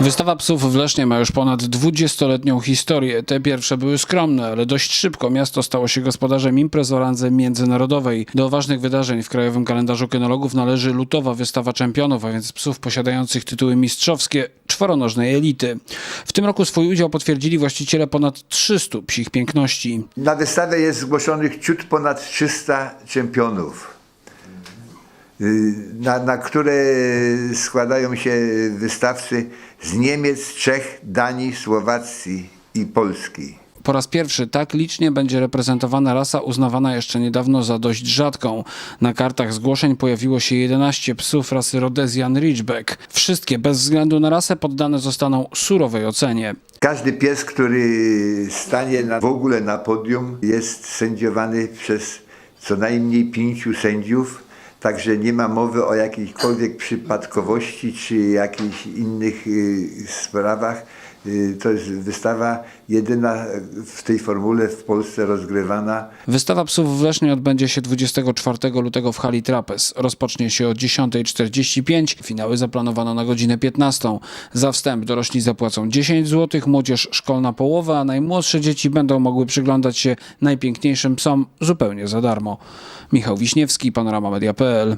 Wystawa psów w Lesznie ma już ponad 20-letnią historię. Te pierwsze były skromne, ale dość szybko miasto stało się gospodarzem imprez o randze międzynarodowej. Do ważnych wydarzeń w krajowym kalendarzu kynologów należy lutowa wystawa czempionów, a więc psów posiadających tytuły mistrzowskie czworonożnej elity. W tym roku swój udział potwierdzili właściciele ponad 300 psich piękności. Na wystawie jest zgłoszonych ciut ponad 300 czempionów, na, na które składają się wystawcy z Niemiec, Czech, Danii, Słowacji i Polski. Po raz pierwszy tak licznie będzie reprezentowana rasa uznawana jeszcze niedawno za dość rzadką. Na kartach zgłoszeń pojawiło się 11 psów rasy Rhodesian Ridgeback. Wszystkie bez względu na rasę poddane zostaną surowej ocenie. Każdy pies, który stanie na, w ogóle na podium, jest sędziowany przez co najmniej pięciu sędziów. Także nie ma mowy o jakiejkolwiek przypadkowości czy jakichś innych y, sprawach. Y, To jest wystawa jedyna w tej formule w Polsce rozgrywana. Wystawa psów w Lesznie odbędzie się 24 lutego w hali Trapez. Rozpocznie się o 10.45. Finały zaplanowano na godzinę 15. Za wstęp dorośli zapłacą 10 zł, młodzież szkolna połowa, a najmłodsze dzieci będą mogły przyglądać się najpiękniejszym psom zupełnie za darmo. Michał Wiśniewski, Panorama Media.pl